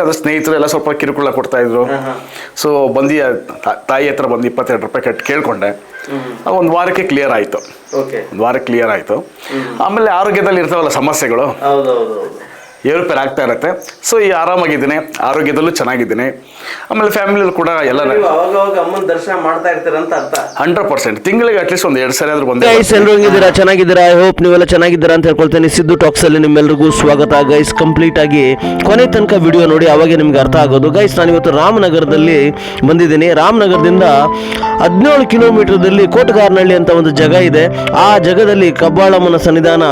ಅದ್ರ ಸ್ನೇಹಿತರು ಎಲ್ಲ ಸ್ವಲ್ಪ ಕಿರುಕುಳ ಕೊಡ್ತಾ ಇದ್ರು. ಸೊ ಬಂದು ತಾಯಿ ಹತ್ರ ಬಂದು ಇಪ್ಪತ್ತೆರಡು ರೂಪಾಯಿ ಕಟ್ಟಿ ಕೇಳ್ಕೊಂಡೆ. ಒಂದು ವಾರಕ್ಕೆ ಕ್ಲಿಯರ್ ಆಯಿತು. ಒಂದು ವಾರಕ್ಕೆ ಕ್ಲಿಯರ್ ಆಯಿತು. ಆಮೇಲೆ ಆರೋಗ್ಯದಲ್ಲಿ ಇರ್ತಾವಲ್ಲ ಸಮಸ್ಯೆಗಳು. ಏರುಪೇರು ಆಗ್ತಾ ಇರುತ್ತೆ. ಸೊ ಈ ಆರಾಮಾಗಿದ್ದೀನಿ ಆರೋಗ್ಯದಲ್ಲೂ ಚೆನ್ನಾಗಿದ್ದೀನಿ. ಆಮೇಲೆ ಫ್ಯಾಮಿಲಿಯಲ್ಲಿ ಕೂಡ ಎಲ್ಲ ಅಮ್ಮನ ದರ್ಶನ ಮಾಡ್ತಾ ಇರ್ತೀರಂತ ಅರ್ಥ. Hundred percent. ತಿಂಗಳಿಗೆ ಅಟ್ಲೀಸ್ಟ್ ಒಂದು ಎರಡು ಸರಿ ಆದ್ರೂ ಬಂದೆ ಗೈಸ್ ಎಲ್ಲರೂ ಹೆಂಗಿದ್ದೀರಾ ಚೆನ್ನಾಗಿದ್ದೀರಾ? ಐ ಹೋಪ್ ನೀವೆಲ್ಲ ಚೆನ್ನಾಗಿದ್ದೀರಾ ಅಂತ ಹೇಳ್ಕೊಳ್ತೇನೆ. ಸಿದ್ದು ಟಾಕ್ಸ್ ಅಲ್ಲಿ ನಿಮ್ಮೆಲ್ಲರಿಗೂ ಸ್ವಾಗತ. ಗೈಸ್ ಕಂಪ್ಲೀಟ್ ಆಗಿ ಕೊನೆ ತನಕ ವಿಡಿಯೋ ನೋಡಿ ಅವಾಗೆ ನಿಮ್ಗೆ ಅರ್ಥ ಆಗೋದು. ಗೈಸ್ ನಾನು ಇವತ್ತು ರಾಮನಗರದಲ್ಲಿ ಬಂದಿದ್ದೀನಿ. ರಾಮನಗರದಿಂದ ಹದಿನೇಳು ಕಿಲೋಮೀಟರ್ದಲ್ಲಿ ಕೋಟಗಾರನಹಳ್ಳಿ ಅಂತ ಒಂದು ಜಾಗ ಇದೆ. ಆ ಜಾಗದಲ್ಲಿ ಕಬ್ಬಾಳಮ್ಮನ ಸನ್ನಿಧಾನ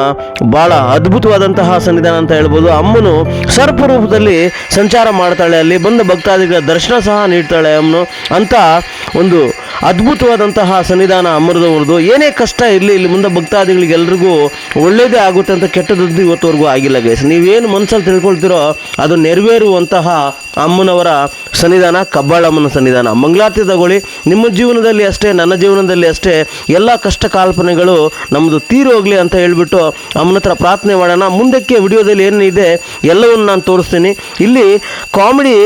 ಬಹಳ ಅದ್ಭುತವಾದಂತಹ ಸನ್ನಿಧಾನ ಅಂತ ಹೇಳ್ಬೋದು. ಅಮ್ಮನು ಸರ್ಪ ರೂಪದಲ್ಲಿ ಸಂಚಾರ ಮಾಡ್ತಾಳೆ. ಅಲ್ಲಿ ಬಂದ ಭಕ್ತಾದಿಗಳ ದರ್ಶನ ಸಹ ನೀಡ್ತಾಳೆ ಅಮ್ಮನು. ಅಂತ ಒಂದು ಅದ್ಭುತವಾದಂತಹ ಸನ್ನಿಧಾನ ಅಮರದವ್ರದ್ದು. ಏನೇ ಕಷ್ಟ ಇರಲಿ, ಇಲ್ಲಿ ಮುಂದೆ ಭಕ್ತಾದಿಗಳಿಗೆ ಎಲ್ರಿಗೂ ಒಳ್ಳೇದೇ ಆಗುತ್ತೆ ಅಂತ ಕೆಟ್ಟದ್ದು ಇವತ್ತವರೆಗೂ ಆಗಿಲ್ಲ ಗೈಸ್ ನೀವೇನು ಮನಸ್ಸಲ್ಲಿ ತಿಳ್ಕೊಳ್ತಿರೋ, ಅದು ನೆರವೇರುವಂತಹ ಅಮ್ಮನವರ ಸನ್ನಿಧಾನ, ಕಬ್ಬಾಳಮ್ಮನ ಸನ್ನಿಧಾನ. ಮಂಗಳಾರತಿ ತಗೊಳ್ಳಿ. ನಿಮ್ಮ ಜೀವನದಲ್ಲಿ ಅಷ್ಟೇ, ನನ್ನ ಜೀವನದಲ್ಲಿ ಅಷ್ಟೇ, ಎಲ್ಲ ಕಷ್ಟ ಕಾಲ್ಪನೆಗಳು ನಮ್ಮದು ತೀರಿ ಹೋಗಲಿ ಅಂತ ಹೇಳಿಬಿಟ್ಟು ಅಮ್ಮನ ಹತ್ರ ಪ್ರಾರ್ಥನೆ ಮಾಡೋಣ. ಮುಂದಕ್ಕೆ ವಿಡಿಯೋದಲ್ಲಿ ಏನಿದೆ, ಎಲ್ಲವನ್ನು ನಾನು ತೋರಿಸ್ತೀನಿ. ಇಲ್ಲಿ ಕಾಮಿಡಿ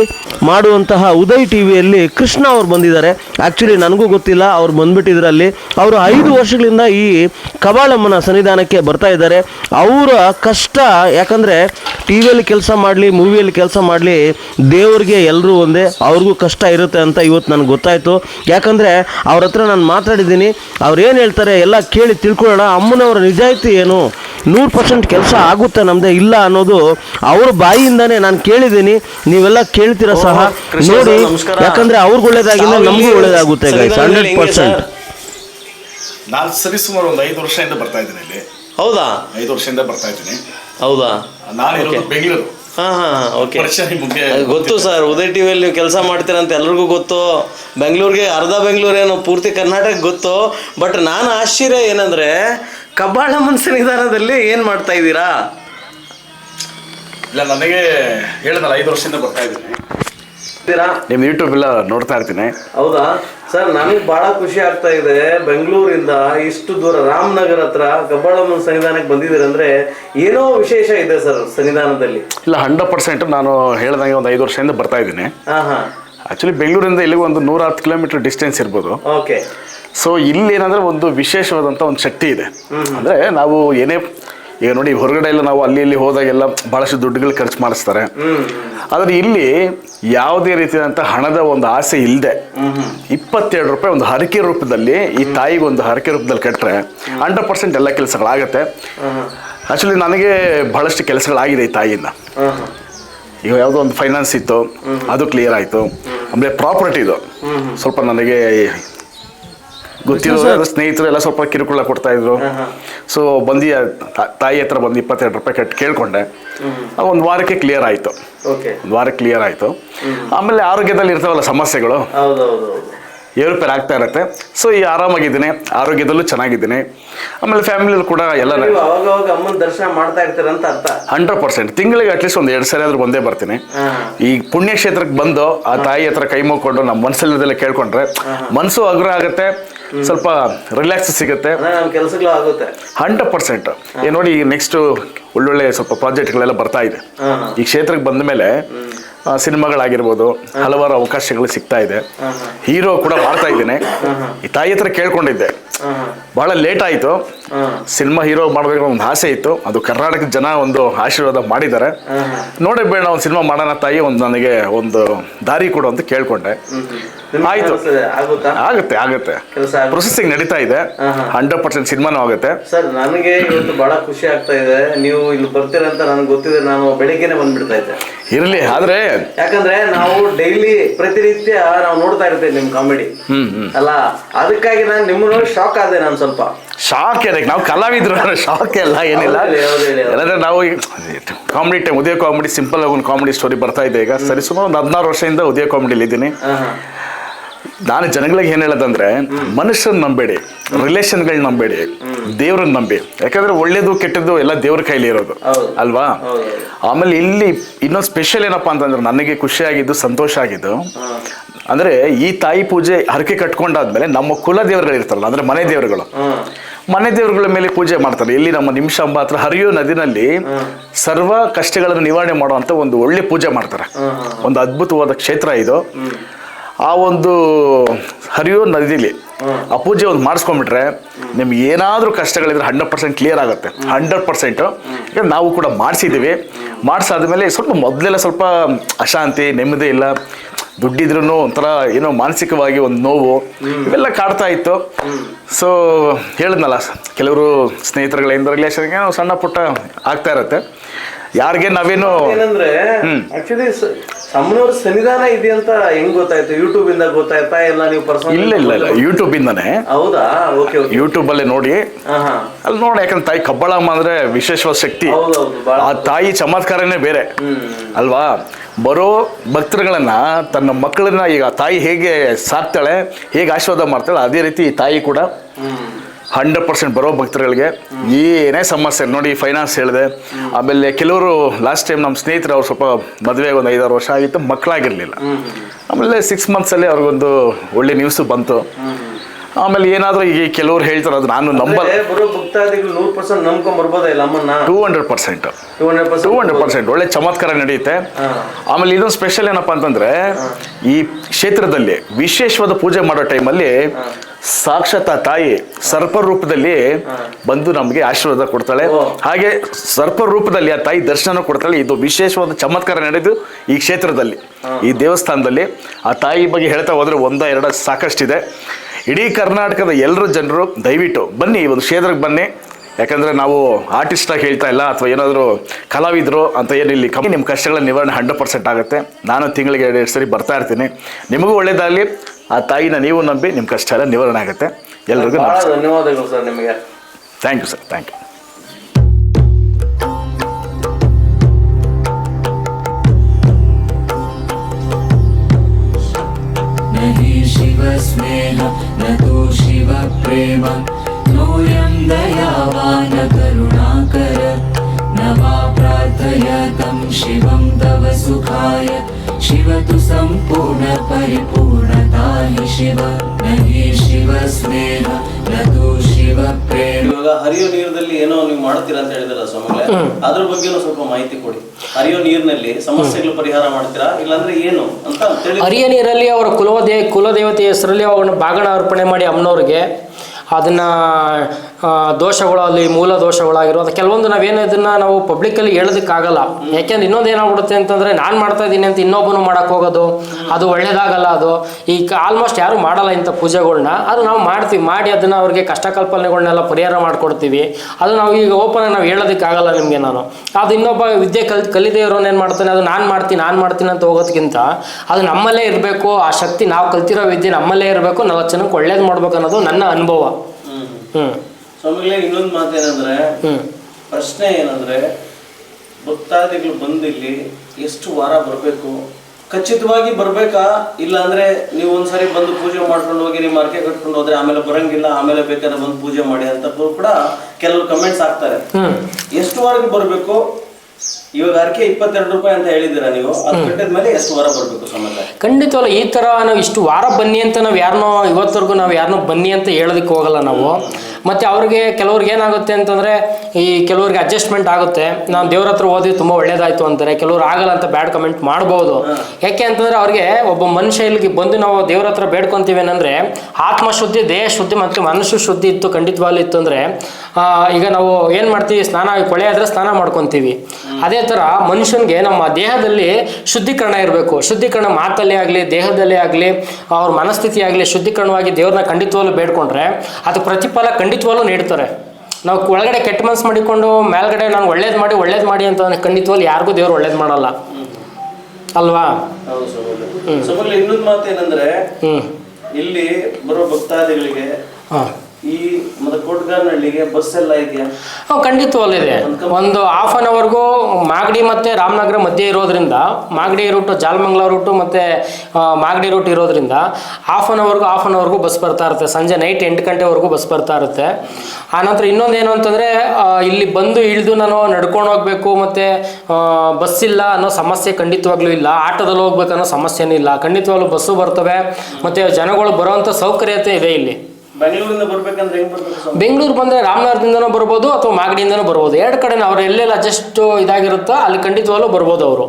ಮಾಡುವಂತಹ ಉದಯ್ ಟಿ ವಿಯಲ್ಲಿ ಕೃಷ್ಣ ಅವ್ರು ಬಂದಿದ್ದಾರೆ. ಆ್ಯಕ್ಚುಲಿ ನನಗೂ ಗೊತ್ತಿಲ್ಲ, ಅವ್ರು ಬಂದ್ಬಿಟ್ಟಿದ್ರು ಅಲ್ಲಿ ಅವರು ಐದು ವರ್ಷಗಳಿಂದ ಈ ಕಬಾಳಮ್ಮನ ಸನ್ನಿಧಾನಕ್ಕೆ ಬರ್ತಾ ಇದ್ದಾರೆ. ಅವರ ಕಷ್ಟ, ಯಾಕಂದರೆ ಟಿ ವಿಯಲ್ಲಿ ಕೆಲಸ ಮಾಡಲಿ, ಮೂವಿಯಲ್ಲಿ ಕೆಲಸ ಮಾಡಲಿ, ದೇವರಿಗೆ ಎಲ್ಲರೂ ಒಂದೇ ಅವ್ರಿಗೂ ಕಷ್ಟ ಇರುತ್ತೆ ಅಂತ ಇವತ್ತು ನನಗೆ ಗೊತ್ತಾಯಿತು. ಯಾಕಂದರೆ ಅವ್ರ ಹತ್ರ ನಾನು ಮಾತಾಡಿದ್ದೀನಿ ಅವ್ರು ಏನು ಹೇಳ್ತಾರೆ ಎಲ್ಲ ಕೇಳಿ ತಿಳ್ಕೊಳ್ಳೋಣ ಅಮ್ಮನವರ ನಿಜಾಯಿತಿ ಏನು? ನೂರು ಪರ್ಸೆಂಟ್ ಕೆಲಸ ಆಗುತ್ತೆ ನಮ್ಮದೇ ಇಲ್ಲ ಅನ್ನೋದು ಅವ್ರ ಬಾಯಿಯಿಂದಾನೇ ನಾನು ಕೇಳಿದ್ದೀನಿ. ನೀವೆಲ್ಲ ಕೇಳ್ತೀರಾ ಸಹ? ನೋಡಿ ಸರ್, ಯಾಕಂದ್ರೆ ಅವ್ರಿಗೆ ಒಳ್ಳೇದಾಗಿಲ್ಲ ನಮಗೂ ಒಳ್ಳೇದಾಗುತ್ತೆ ಗೈಸ್ ಹಂಡ್ರೆಡ್ ಪರ್ಸೆಂಟ್ ನಾನು ಸರಿಸುಮಾರು ಒಂದು ಐದು ವರ್ಷದಿಂದ ಬರ್ತಾ ಇದ್ದೀನಿ ಇಲ್ಲಿ. ಹೌದಾ? ಐದು ವರ್ಷದಿಂದ ಬರ್ತಾ ಇದ್ದೀನಿ. ಹೌದಾ? ನಾನು ಬೆಂಗಳೂರು. ಹಾ ಹಾ ಓಕೆ ನಿಮಗೆ ಗೊತ್ತು ಸರ್ ಉದಯ್ ಟಿವಿಯಲ್ಲಿ ನೀವು ಕೆಲಸ ಮಾಡ್ತೀರ ಅಂತ ಎಲ್ರಿಗೂ ಗೊತ್ತು. ಬೆಂಗಳೂರಿಗೆ ಅರ್ಧ ಬೆಂಗಳೂರೇನು ಪೂರ್ತಿ ಕರ್ನಾಟಕ ಗೊತ್ತು. ಬಟ್ ನಾನು ಆಶ್ಚರ್ಯ ಏನಂದ್ರೆ ಕಬ್ಬಾಳಮ್ಮನ ಸನ್ನಿಧಾನದಲ್ಲಿ ಏನು ಮಾಡ್ತಾ ಇದ್ದೀರಾ? ಇಲ್ಲ ನನಗೆ ಹೇಳಿದ್ನಲ್ಲ ಐದು ವರ್ಷದಿಂದ ಬರ್ತಾ ಇದ್ದೀನಿ? ನಿಮ್ಮ ಯೂಟ್ಯೂಬ್ ಎಲ್ಲ ನೋಡ್ತಾ ಇರ್ತೀನಿ. ಹೌದಾ? ಸರ್ ನನಗೆ ಬಹಳ ಖುಷಿ ಆಗ್ತಾ ಇದೆ ಬೆಂಗಳೂರಿಂದ ಇಷ್ಟು ದೂರ ರಾಮನಗರ ಹತ್ರ ಕಬ್ಬಾಳಮ್ಮನ ಸನ್ನಿಧಾನಕ್ಕೆ ಬಂದಿದ್ದೀರಂದ್ರೆ ಏನೋ ವಿಶೇಷ ಇದೆ ಸರ್ ಸನ್ನಿಧಾನದಲ್ಲಿ. ಇಲ್ಲ ಹಂಡ್ರೆಡ್ ಪರ್ಸೆಂಟ್ ನಾನು ಹೇಳ್ದಂಗೆ ಒಂದು ಐದು ವರ್ಷದಿಂದ ಬರ್ತಾ ಇದ್ದೀನಿ. ಹಾ ಹಾ. ಆ್ಯಕ್ಚುಲಿ ಬೆಂಗಳೂರಿಂದ ಇಲ್ಲಿಗೆ ಒಂದು ನೂರ ಹತ್ತು ಕಿಲೋಮೀಟರ್ ಡಿಸ್ಟೆನ್ಸ್ ಇರ್ಬೋದು. ಓಕೆ ಸೊ ಇಲ್ಲಿ ಏನಂದ್ರೆ ಒಂದು ವಿಶೇಷವಾದಂಥ ಒಂದು ಶಕ್ತಿ ಇದೆ. ಅಂದರೆ ನಾವು ಏನೇ ಈಗ ನೋಡಿ, ಹೊರಗಡೆ ಎಲ್ಲ ನಾವು ಅಲ್ಲಿ ಇಲ್ಲಿ ಹೋದಾಗೆಲ್ಲ ಭಾಳಷ್ಟು ದುಡ್ಡುಗಳು ಖರ್ಚು ಮಾಡಿಸ್ತಾರೆ. ಆದರೆ ಇಲ್ಲಿ ಯಾವುದೇ ರೀತಿಯಾದಂಥ ಹಣದ ಒಂದು ಆಸೆ ಇಲ್ಲದೆ ಇಪ್ಪತ್ತೆರಡು ರೂಪಾಯಿ ಒಂದು ಹರಕೆ ರೂಪದಲ್ಲಿ ಈ ತಾಯಿಗೆ ಒಂದು ಹರಕೆ ರೂಪದಲ್ಲಿ ಕಟ್ಟರೆ ಹಂಡ್ರೆಡ್ ಪರ್ಸೆಂಟ್ ಎಲ್ಲ ಕೆಲಸಗಳಾಗತ್ತೆ. ಆ್ಯಕ್ಚುಲಿ ನನಗೆ ಬಹಳಷ್ಟು ಕೆಲಸಗಳಾಗಿದೆ ಈ ತಾಯಿಯಿಂದ. ಈಗ ಯಾವುದೋ ಒಂದು ಫೈನಾನ್ಸ್ ಇತ್ತು, ಅದು ಕ್ಲಿಯರ್ ಆಯಿತು. ಆಮೇಲೆ ಪ್ರಾಪರ್ಟಿದು ಸ್ವಲ್ಪ ನನಗೆ ಗೊತ್ತಿರೋ ಸ್ನೇಹಿತರು ಎಲ್ಲ ಸ್ವಲ್ಪ ಕಿರುಕುಳ ಕೊಡ್ತಾ ಇದ್ರು. ಸೊ ಬಂದು ತಾಯಿ ಹತ್ರ ಬಂದು ಇಪ್ಪತ್ತೆರಡು ರೂಪಾಯಿ ಕಟ್ಟಿ ಕೇಳ್ಕೊಂಡೆ. ಒಂದು ವಾರಕ್ಕೆ ಕ್ಲಿಯರ್ ಆಯಿತು. ಒಂದು ವಾರಕ್ಕೆ ಕ್ಲಿಯರ್ ಆಯಿತು. ಆಮೇಲೆ ಆರೋಗ್ಯದಲ್ಲಿ ಇರ್ತಾವಲ್ಲ ಸಮಸ್ಯೆಗಳು. ಏರುಪೇರು ಆಗ್ತಾ ಇರುತ್ತೆ. ಸೊ ಈ ಆರಾಮಾಗಿದ್ದೀನಿ ಆರೋಗ್ಯದಲ್ಲೂ ಚೆನ್ನಾಗಿದ್ದೀನಿ. ಆಮೇಲೆ ಫ್ಯಾಮಿಲಿ ಕೂಡ ಎಲ್ಲ ಅವಾಗ ಅಮ್ಮನ ದರ್ಶನ ಮಾಡ್ತಾ ಇರ್ತೀರ ಅಂತ ಅರ್ಥ. Hundred percent. ತಿಂಗಳಿಗೆ ಅಟ್ಲೀಸ್ಟ್ ಒಂದು ಎರಡು ಸರಿ ಆದ್ರೂ ಬಂದೇ ಬರ್ತೀನಿ. ಈ ಪುಣ್ಯಕ್ಷೇತ್ರಕ್ಕೆ ಬಂದು ಆ ತಾಯಿ ಹತ್ರ ಕೈ ಮುಕ್ಕೊಂಡು ನಮ್ಮ ಮನಸ್ಸಲ್ಲಿದ್ದೆಲ್ಲ ಕೇಳ್ಕೊಂಡ್ರೆ ಮನಸ್ಸು ಅಗ್ರ ಆಗುತ್ತೆ ಸ್ವಲ್ಪ ರಿಲ್ಯಾಕ್ಸ್ ಸಿಗುತ್ತೆ. ಕೆಲಸಗಳು ಆಗುತ್ತೆ. Hundred percent. ನೋಡಿ ಈಗ ನೆಕ್ಸ್ಟ್ ಒಳ್ಳೊಳ್ಳೆ ಸ್ವಲ್ಪ ಪ್ರಾಜೆಕ್ಟ್ಗಳೆಲ್ಲ ಬರ್ತಾ ಇದೆ. ಈ ಕ್ಷೇತ್ರಕ್ಕೆ ಬಂದ ಮೇಲೆ ಸಿನಿಮಾಗಳಾಗಿರ್ಬೋದು ಹಲವಾರು ಅವಕಾಶಗಳು ಸಿಗ್ತಾ ಇದೆ. ಹೀರೋ ಕೂಡ ಮಾಡ್ತಾ ಇದ್ದೀನಿ. ಈ ತಾಯಿ ಹತ್ರ ಕೇಳ್ಕೊಂಡಿದ್ದೆ. ಬಹಳ ಲೇಟ್ ಆಯಿತು. ಸಿನಿಮಾ ಹೀರೋ ಮಾಡಬೇಕು ಒಂದು ಆಸೆ ಇತ್ತು. ಅದು ಕರ್ನಾಟಕದ ಜನ ಒಂದು ಆಶೀರ್ವಾದ ಮಾಡಿದ್ದಾರೆ. ನೋಡಿ ಬೇಡ ಒಂದು ಸಿನಿಮಾ ಮಾಡೋಣ ತಾಯಿ ಒಂದು ನನಗೆ ಒಂದು ದಾರಿ ಕೊಡು ಅಂತ ಕೇಳ್ಕೊಂಡೆ. ಆಯ್ತು. ಆಗುತ್ತಾ? ಆಗುತ್ತೆ ಪ್ರೊಸೆಸಿಂಗ್ ನಡೀತಾ ಇದೆ. ಹಂಡ್ರೆಡ್ ಪರ್ಸೆಂಟ್ ಸಿನಿಮಾನು ಆಗುತ್ತೆ. ಸರ್ ನನಗೆ ಇವತ್ತು ಬಹಳ ಖುಷಿ ಆಗ್ತಾ ಇದೆ. ನೀವು ಇಲ್ಲಿ ಬರ್ತೀರಂತ ನನಗೆ ಗೊತ್ತಿದೆ. ನಾನು ಬೆಳಿಗ್ಗೆನೆ ಬಂದ್ಬಿಡ್ತಾ ಇದ್ದೆ. ಇರಲಿ ಆದ್ರೆ ಯಾಕಂದ್ರೆ ನಾವು ಡೈಲಿ ಪ್ರತಿನಿತ್ಯ ನಾವು ನೋಡ್ತಾ ಇರ್ತೇವೆ ನಿಮ್ ಕಾಮಿಡಿ ಅಲ್ಲ ಅದಕ್ಕಾಗಿ ನಾನು ನಿಮ್ಮನ್ನ ಶಾಕ್ ಆದೆ ನಾನು ಸ್ವಲ್ಪ. ಶಾಕ್ ಏನಕ್ಕೆ ನಾವು ಕಲಾವಿದ್ರು ಶಾಕ್ ಎಲ್ಲ ಏನಿಲ್ಲ. ಯಾಕಂದ್ರೆ ನಾವು comedy time Udaya comedy simple ಆಗಿ ಒಂದು ಕಾಮಿಡಿ ಸ್ಟೋರಿ ಬರ್ತಾ ಇದೆ ಈಗ. ಸರಿ ಸುಮಾರು ಒಂದು ಹದಿನಾರು ವರ್ಷದಿಂದ ಉದಯ ಕಾಮಿಡಿಲಿ ಇದ್ದೀನಿ. ನಾನು ಜನಗಳಿಗೆ ಏನು ಹೇಳೋದಂದ್ರೆ ಮನುಷ್ಯರನ್ನ ನಂಬೇಡಿ ರಿಲೇಷನ್ಗಳನ್ನ ನಂಬೇಡಿ ದೇವ್ರನ್ನ ನಂಬಿ. ಯಾಕಂದ್ರೆ ಒಳ್ಳೇದು ಕೆಟ್ಟದ್ದು ಎಲ್ಲ ದೇವ್ರ ಕೈಲಿ ಇರೋದು. ಅಲ್ವಾ? ಆಮೇಲೆ ಇಲ್ಲಿ ಇನ್ನೊಂದು ಸ್ಪೆಷಲ್ ಏನಪ್ಪಾ ಅಂತಂದ್ರೆ ನನಗೆ ಖುಷಿ ಆಗಿದ್ದು ಸಂತೋಷ ಆಗಿದ್ದು. ಅಂದ್ರೆ ಈ ತಾಯಿ ಪೂಜೆ ಹರಕೆ ಕಟ್ಕೊಂಡಾದ್ಮೇಲೆ ನಮ್ಮ ಕುಲ ದೇವರುಗಳು ಇರ್ತಾರಲ್ಲ ಅಂದ್ರೆ ಮನೆ ದೇವರುಗಳು. ಮನೆ ದೇವರುಗಳ ಮೇಲೆ ಪೂಜೆ ಮಾಡ್ತಾರೆ. ಇಲ್ಲಿ ನಮ್ಮ ನಿಮಿಷಾಂಬ ಹತ್ರ ಹರಿಯೋ ನದಿನಲ್ಲಿ ಸರ್ವ ಕಷ್ಟಗಳನ್ನು ನಿವಾರಣೆ ಮಾಡುವಂತ ಒಂದು ಒಳ್ಳೆ ಪೂಜೆ ಮಾಡ್ತಾರೆ. ಒಂದು ಅದ್ಭುತವಾದ ಕ್ಷೇತ್ರ ಇದು. ಆ ಒಂದು ಹರಿಯೋ ನದಿಲಿ ಆ ಪೂಜೆ ಒಂದು ಮಾಡಿಸ್ಕೊಂಡ್ಬಿಟ್ರೆ ನಿಮ್ಗೆ ಏನಾದರೂ ಕಷ್ಟಗಳಿದ್ರೆ ಹಂಡ್ರೆಡ್ ಪರ್ಸೆಂಟ್ ಕ್ಲಿಯರ್ ಆಗುತ್ತೆ. ಹಂಡ್ರೆಡ್ ಪರ್ಸೆಂಟು ಈಗ ನಾವು ಕೂಡ ಮಾಡಿಸಿದ್ದೀವಿ. ಮಾಡಿಸಾದ್ಮೇಲೆ ಸ್ವಲ್ಪ ಮೊದಲೆಲ್ಲ ಸ್ವಲ್ಪ ಅಶಾಂತಿ, ನೆಮ್ಮದಿ ಇಲ್ಲ. ದುಡ್ಡಿದ್ರೂ ಒಂಥರ ಏನೋ ಮಾನಸಿಕವಾಗಿ ಒಂದು ನೋವು ಇವೆಲ್ಲ ಕಾಡ್ತಾ ಇತ್ತು. ಸೊ ಹೇಳಿದ್ನಲ್ಲ, ಕೆಲವರು ಸ್ನೇಹಿತರುಗಳಿಂದ ರಿಲೇಷನ್ಗೆ ಸಣ್ಣ ಪುಟ್ಟ ಆಗ್ತಾ ಇರುತ್ತೆ. ಯಾರಿಗೆ ನಾವೇನು ಏನಂದ್ರೆ ಆಕ್ಚುಲಿ ಸಮ್ನವ್ರ ಸನ್ನಿಧಾನ ಇದೆ ಅಂತ ಹೆಂಗ್ ಗೊತ್ತಾಯ್ತು? ಯೂಟ್ಯೂಬ್ ಇಂದ ಗೊತ್ತಾಯ್ತಾ ಇಲ್ಲ ನೀವು ಪರ್ಸನಲ್ ಇಲ್ಲ ಇಲ್ಲ ಇಲ್ಲ. ಯೂಟ್ಯೂಬಿಂದನೇ ಹೌದಾ? ಓಕೆ ಓಕೆ ಯೂಟ್ಯೂಬಲ್ಲೇ ನೋಡಿ. ಹಾ ಹಾ. ಅಲ್ಲಿ ನೋಡಿ ಯಾಕಂದ್ರೆ ತಾಯಿ ಕಬ್ಬಳಮ್ಮ ಅಂದ್ರೆ ವಿಶೇಷವಾದ ಶಕ್ತಿ. ಆ ತಾಯಿ ಚಮತ್ಕಾರನೇ ಬೇರೆ. ಅಲ್ವಾ? ಬರೋ ಭಕ್ತರುಗಳನ್ನ ತನ್ನ ಮಕ್ಕಳನ್ನ ಈಗ ತಾಯಿ ಹೇಗೆ ಸಾಕ್ತಾಳೆ ಹೇಗೆ ಆಶೀರ್ವಾದ ಮಾಡ್ತಾಳೆ ಅದೇ ರೀತಿ ತಾಯಿ ಕೂಡ ಹಂಡ್ರೆಡ್ ಪರ್ಸೆಂಟ್ ಬರೋ ಭಕ್ತರುಗಳಿಗೆ ಏನೇ ಸಮಸ್ಯೆ ನೋಡಿ ಫೈನಾನ್ಸ್ ಹೇಳಿದೆ. ಆಮೇಲೆ ಕೆಲವರು ಲಾಸ್ಟ್ ಟೈಮ್ ನಮ್ಮ ಸ್ನೇಹಿತರು ಅವ್ರು ಸ್ವಲ್ಪ ಮದುವೆಗೆ ಒಂದು ಐದಾರು ವರ್ಷ ಆಗಿತ್ತು ಮಕ್ಕಳಾಗಿರಲಿಲ್ಲ. ಆಮೇಲೆ ಸಿಕ್ಸ್ ಮಂತ್ಸಲ್ಲಿ ಅವ್ರಿಗೊಂದು ಒಳ್ಳೆ ನ್ಯೂಸ್ ಬಂತು. ಆಮೇಲೆ ಏನಾದರೂ ಈಗ ಕೆಲವ್ರು ಹೇಳ್ತಾರೆ ಅದು ನಾನು ನಂಬಲ್ಲ two hundred percent two hundred percent ಒಳ್ಳೆ ಚಮತ್ಕಾರ ನಡೆಯುತ್ತೆ. ಆಮೇಲೆ ಇದೊಂದು ಸ್ಪೆಷಲ್ ಏನಪ್ಪ ಅಂತಂದ್ರೆ ಈ ಕ್ಷೇತ್ರದಲ್ಲಿ ವಿಶೇಷವಾದ ಪೂಜೆ ಮಾಡೋ ಟೈಮಲ್ಲಿ ಸಾಕ್ಷಾತ್ ಆ ತಾಯಿ ಸರ್ಪ ರೂಪದಲ್ಲಿ ಬಂದು ನಮಗೆ ಆಶೀರ್ವಾದ ಕೊಡ್ತಾಳೆ. ಹಾಗೆ ಸರ್ಪ ರೂಪದಲ್ಲಿ ಆ ತಾಯಿ ದರ್ಶನ ಕೊಡ್ತಾಳೆ. ಇದು ವಿಶೇಷವಾದ ಚಮತ್ಕಾರ ನಡೆದು ಈ ಕ್ಷೇತ್ರದಲ್ಲಿ ಈ ದೇವಸ್ಥಾನದಲ್ಲಿ. ಆ ತಾಯಿ ಬಗ್ಗೆ ಹೇಳ್ತಾ ಹೋದ್ರೆ ಒಂದ ಎರಡ ಸಾಕಷ್ಟಿದೆ. ಇಡೀ ಕರ್ನಾಟಕದ ಎಲ್ಲರೂ ಜನರು ದಯವಿಟ್ಟು ಬನ್ನಿ ಈ ಒಂದು ಕ್ಷೇತ್ರಕ್ಕೆ ಬನ್ನಿ. ಯಾಕಂದ್ರೆ ನಾವು ಆರ್ಟಿಸ್ಟ್ ಆಗಿ ಹೇಳ್ತಾ ಇಲ್ಲ ಅಥವಾ ಏನಾದರೂ ಕಲಾವಿದರು ಅಂತ ಏನು ಇಲ್ಲಿ ಕಮ್ಮಿ ನಿಮ್ಮ ಕಷ್ಟಗಳ ನಿವಾರಣೆ ಹಂಡ್ರೆಡ್ ಪರ್ಸೆಂಟ್ ಆಗುತ್ತೆ. ನಾನು ತಿಂಗಳಿಗೆ ಎರಡು ಎರಡು ಸರಿ ಬರ್ತಾ ಇರ್ತೀನಿ. ನಿಮಗೂ ಒಳ್ಳೇದಾಗಲಿ. ಆ ತಾಯಿನ ನೀವು ನಂಬಿ ನಿಮ್ಮ ಕಷ್ಟ ಎಲ್ಲ ನಿವಾರಣೆ ಆಗುತ್ತೆ ಎಲ್ರಿಗೂ ಬಹಳ ಧನ್ಯವಾದಗಳು ಸರ್ ನಿಮಗೆ thank you sir thank you न हि शिवस्नेह न तु शिवप्रेम नोऽयं दयावान करुणाकर न वा प्रार्थयतं शिवं तव सुखाय शिव तु सम्पूर्णपरिपूर्णता हि शिव न हि शिवस्नेह न तु शिवप्रेम ಇವಾಗ ಹರಿಯೋ ನೀರದಲ್ಲಿ ಏನೋ ನೀವು ಮಾಡ್ತೀರಾ ಅಂತ ಹೇಳಿದ್ರಲ್ಲ ಸ್ವಾಮಿಗಳೇ ಅದ್ರ ಬಗ್ಗೆನೂ ಸ್ವಲ್ಪ ಮಾಹಿತಿ ಕೊಡಿ ಹರಿಯೋ ನೀರಿನಲ್ಲಿ ಸಮಸ್ಯೆಗಳು ಪರಿಹಾರ ಮಾಡ್ತೀರಾ ಇಲ್ಲಾಂದ್ರೆ ಏನು ಅಂತ ತಿಳಿ ಹರಿಯ ನೀರಲ್ಲಿ ಅವರ ಕುಲದೇ ಕುಲದೇವತೆಯ ಹೆಸರಲ್ಲಿ ಅವನ ಬಾಗಣ ಅರ್ಪಣೆ ಮಾಡಿ ಅಮ್ಮನವ್ರಿಗೆ ಅದನ್ನು ದೋಷಗಳು ಅಲ್ಲಿ ಮೂಲ ದೋಷಗಳಾಗಿರೋದು ಕೆಲವೊಂದು ನಾವೇನು ಇದನ್ನು ನಾವು ಪಬ್ಲಿಕ್ಕಲ್ಲಿ ಹೇಳೋದಕ್ಕಾಗಲ್ಲ. ಯಾಕೆಂದ್ರೆ ಇನ್ನೊಂದು ಏನಾಗ್ಬಿಡುತ್ತೆ ಅಂತಂದರೆ ನಾನು ಮಾಡ್ತಾ ಇದ್ದೀನಿ ಅಂತ ಇನ್ನೊಬ್ಬನು ಮಾಡೋಕೆ ಹೋಗೋದು, ಅದು ಒಳ್ಳೇದಾಗಲ್ಲ ಅದು. ಈಗ ಆಲ್ಮೋಸ್ಟ್ ಯಾರು ಮಾಡಲ್ಲ ಇಂಥ ಪೂಜೆಗಳನ್ನ ಅದು ನಾವು ಮಾಡ್ತೀವಿ, ಮಾಡಿ ಅದನ್ನು ಅವ್ರಿಗೆ ಕಷ್ಟ ಕಲ್ಪನೆಗಳನ್ನೆಲ್ಲ ಪರಿಹಾರ ಮಾಡಿಕೊಡ್ತೀವಿ. ಅದು ನಾವು ಈಗ ಓಪನ್ ನಾವು ಹೇಳೋದಕ್ಕಾಗಲ್ಲ ನಿಮಗೆ ನಾನು. ಅದು ಇನ್ನೊಬ್ಬ ವಿದ್ಯೆ ಕಲ್, ಕಲಿದೇ ಇರೋನು ಏನು ಮಾಡ್ತಾನೆ, ಅದು ನಾನು ಮಾಡ್ತೀನಿ ನಾನು ಮಾಡ್ತೀನಿ ಅಂತ ಹೋಗೋದಕ್ಕಿಂತ ಅದು ನಮ್ಮಲ್ಲೇ ಇರಬೇಕು, ಆ ಶಕ್ತಿ ನಾವು ಕಲ್ತಿರೋ ವಿದ್ಯೆ ನಮ್ಮಲ್ಲೇ ಇರಬೇಕು ನಾಲ್ಕು ಜನಕ್ಕೆ ಒಳ್ಳೇದು ಮಾಡ್ಬೇಕು ಅನ್ನೋದು ನನ್ನ ಅನುಭವ. ಸ್ವಾಮಿಗಳೇ ಇನ್ನೊಂದು ಮಾತೇನಂದ್ರೆ ಪ್ರಶ್ನೆ ಏನಂದ್ರೆ ಭಕ್ತಾದಿಗಳು ಬಂದಿಲ್ಲಿ ಎಷ್ಟು ವಾರ ಬರಬೇಕು? ಖಚಿತವಾಗಿ ಬರ್ಬೇಕಾ? ಇಲ್ಲ ಅಂದ್ರೆ ನೀವು ಒಂದ್ಸರಿ ಬಂದು ಪೂಜೆ ಮಾಡ್ಕೊಂಡು ಹೋಗಿ ನಿಮ್ಮ ಅರ್ಕೆ ಕಟ್ಕೊಂಡು ಹೋದ್ರೆ ಆಮೇಲೆ ಬರಂಗಿಲ್ಲ ಆಮೇಲೆ ಬೇಕಾದ್ರೆ ಬಂದು ಪೂಜೆ ಮಾಡಿ ಅಂತ ಕೂಡ ಕೆಲವರು ಕಮೆಂಟ್ಸ್ ಆಗ್ತಾರೆ ಎಷ್ಟು ವಾರಕ್ಕೆ ಬರಬೇಕು? ಇವಾಗ ಅರ್ಕೆ ಇಪ್ಪತ್ತೆರಡು ರೂಪಾಯಿ ಅಂತ ಹೇಳಿದ್ದೀರಾ ನೀವು? ಅದು ಎಷ್ಟು ವಾರ ಬರಬೇಕು ಖಂಡಿತವಲ್ಲ ಈ ತರ ನಾವು ಇಷ್ಟು ವಾರ ಬನ್ನಿ ಅಂತ ನಾವು ಯಾರನ್ನೋ ಇವತ್ತವರೆಗೂ ನಾವು ಯಾರನ್ನೋ ಬನ್ನಿ ಅಂತ ಹೇಳೋದಕ್ಕೆ ಹೋಗಲ್ಲ ನಾವು. ಮತ್ತೆ ಅವ್ರಿಗೆ ಕೆಲವ್ರಿಗೆ ಏನಾಗುತ್ತೆ ಅಂತಂದ್ರೆ ಈ ಕೆಲವ್ರಿಗೆ ಅಡ್ಜಸ್ಟ್ಮೆಂಟ್ ಆಗುತ್ತೆ. ನಾವು ದೇವ್ರ ಹತ್ರ ಹೋದ್ವಿ ತುಂಬ ಒಳ್ಳೇದಾಯ್ತು ಅಂತಾರೆ. ಕೆಲವ್ರು ಆಗಲ್ಲ ಅಂತ ಬ್ಯಾಡ್ ಕಮೆಂಟ್ ಮಾಡ್ಬೋದು. ಯಾಕೆ ಅಂತಂದ್ರೆ ಅವ್ರಿಗೆ ಒಬ್ಬ ಮನುಷ್ಯ ಇಲ್ಲಿಗೆ ಬಂದು ನಾವು ದೇವ್ರ ಹತ್ರ ಬೇಡ್ಕೊಂತೀವಿ ಏನಂದ್ರೆ ಆತ್ಮ ಶುದ್ಧಿ ದೇಹ ಶುದ್ಧಿ ಮತ್ತೆ ಮನಸ್ಸು ಶುದ್ಧಿ ಇತ್ತು ಖಂಡಿತವಾಗ್ಲೂ ಇತ್ತು ಅಂದರೆ ಈಗ ನಾವು ಏನ್ ಮಾಡ್ತೀವಿ ಸ್ನಾನ ಕೊಳೆ ಆದ್ರೆ ಸ್ನಾನ ಮಾಡ್ಕೊಂತೀವಿ. ಅದೇ ಥರ ಮನುಷ್ಯನಿಗೆ ನಮ್ಮ ದೇಹದಲ್ಲಿ ಶುದ್ಧೀಕರಣ ಇರಬೇಕು. ಶುದ್ಧೀಕರಣ ಮಾತಲ್ಲೇ ಆಗಲಿ ದೇಹದಲ್ಲೇ ಆಗಲಿ ಅವ್ರ ಮನಸ್ಥಿತಿ ಆಗಲಿ ಶುದ್ಧೀಕರಣವಾಗಿ ದೇವ್ರನ್ನ ಖಂಡಿತವಾಗ್ಲೂ ಬೇಡ್ಕೊಂಡ್ರೆ ಅದು ಪ್ರತಿಫಲ ಖಂಡಿತವಾಗ್ಲೂ ನೀಡ್ತಾರೆ. ನಾವು ಒಳಗಡೆ ಕೆಟ್ಟ ಮನಸ್ಸು ಮಾಡಿಕೊಂಡು ಮೇಲ್ಗಡೆ ನಾನು ಒಳ್ಳೇದು ಮಾಡಿ ಒಳ್ಳೇದು ಮಾಡಿ ಅಂತ ಖಂಡಿತವಾಗ್ಲೂ ಯಾರಿಗೂ ದೇವ್ರು ಒಳ್ಳೇದು ಮಾಡಲ್ಲ. ಅಲ್ವಾ? ಇನ್ನೊಂದು ಮಾತು ಏನಂದ್ರೆ ಇಲ್ಲಿ ಬರೋ ಭಕ್ತಾದಿಗಳಿಗೆ ಹಾಂ. ಈ ಮತ್ತೆ ಕೊಟ್ಗಾನಹಳ್ಳಿಗೆ ಬಸ್ ಎಲ್ಲ ಇದೆಯಾ? ಹಾಂ ಖಂಡಿತವಾಗ್ಲೂ ಇದೆ. ಒಂದು ಹಾಫ್ ಆನ್ ಅವರ್ಗೂ ಮಾಗಡಿ ಮತ್ತು ರಾಮನಗರ ಮಧ್ಯೆ ಇರೋದ್ರಿಂದ ಮಾಗಡಿ ರೂಟು ಜಾಲಮಂಗ್ಲ ರೂಟು ಮತ್ತು ಮಾಗಡಿ ರೂಟ್ ಇರೋದ್ರಿಂದ ಹಾಫ್ ಆನ್ ಅವರ್ಗೂ ಹಾಫ್ ಆನ್ ಅವರ್ಗೂ ಬಸ್ ಬರ್ತಾ ಇರುತ್ತೆ. ಸಂಜೆ ನೈಟ್ ಎಂಟು ಗಂಟೆವರೆಗೂ ಬಸ್ ಬರ್ತಾ ಇರುತ್ತೆ. ಆನಂತರ ಇನ್ನೊಂದು ಏನು ಅಂತಂದರೆ ಇಲ್ಲಿ ಬಂದು ಇಳಿದು ನಾನು ನಡ್ಕೊಂಡು ಹೋಗಬೇಕು ಮತ್ತು ಬಸ್ ಇಲ್ಲ ಅನ್ನೋ ಸಮಸ್ಯೆ ಖಂಡಿತವಾಗ್ಲೂ ಇಲ್ಲ. ಆಟೋದಲ್ಲಿ ಹೋಗ್ಬೇಕು ಅನ್ನೋ ಸಮಸ್ಯೆನೂ ಇಲ್ಲ. ಖಂಡಿತವಾಗ್ಲೂ ಬಸ್ಸು ಬರ್ತವೆ. ಮತ್ತು ಜನಗಳು ಬರೋವಂಥ ಸೌಕರ್ಯತೆ ಇದೆ ಇಲ್ಲಿ. ಬೆಂಗಳೂರಿಂದ ಬರ್ಬೇಕಂದ್ರೆ ಹೆಂಗ್ ಬರ್ಬೇಕು ಸ್ವಾಮಿ? ಬೆಂಗಳೂರು ಬಂದರೆ ರಾಮನಗರದಿಂದನೂ ಬರ್ಬೋದು ಅಥವಾ ಮಾಗಡಿಯಿಂದನೂ ಬರ್ಬೋದು. ಎರಡು ಕಡೆ ಅವ್ರು ಎಲ್ಲೆಲ್ಲಿ ಅಡ್ಜಸ್ಟ್ ಇದಾಗಿರುತ್ತೋ ಅಲ್ಲಿ ಖಂಡಿತವಾಗ್ಲೂ ಬರ್ಬೋದು ಅವರು.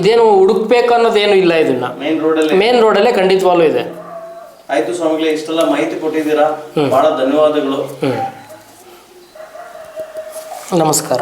ಇದೇನು ಹುಡುಕ್ಬೇಕು ಅನ್ನೋದೇನು ಇಲ್ಲ ಇದನ್ನ. ಮೇನ್ ರೋಡಲ್ಲಿ ಮೇನ್ ರೋಡಲ್ಲೇ ಖಂಡಿತವಾಗ್ಲೂ ಇದೆ. ಆಯ್ತು ಸ್ವಾಮಿಗಳೇ ಇಷ್ಟೆಲ್ಲ ಮಾಹಿತಿ ಕೊಟ್ಟಿದ್ದೀರಾ. ಬಹಳ ಧನ್ಯವಾದಗಳು. ನಮಸ್ಕಾರ.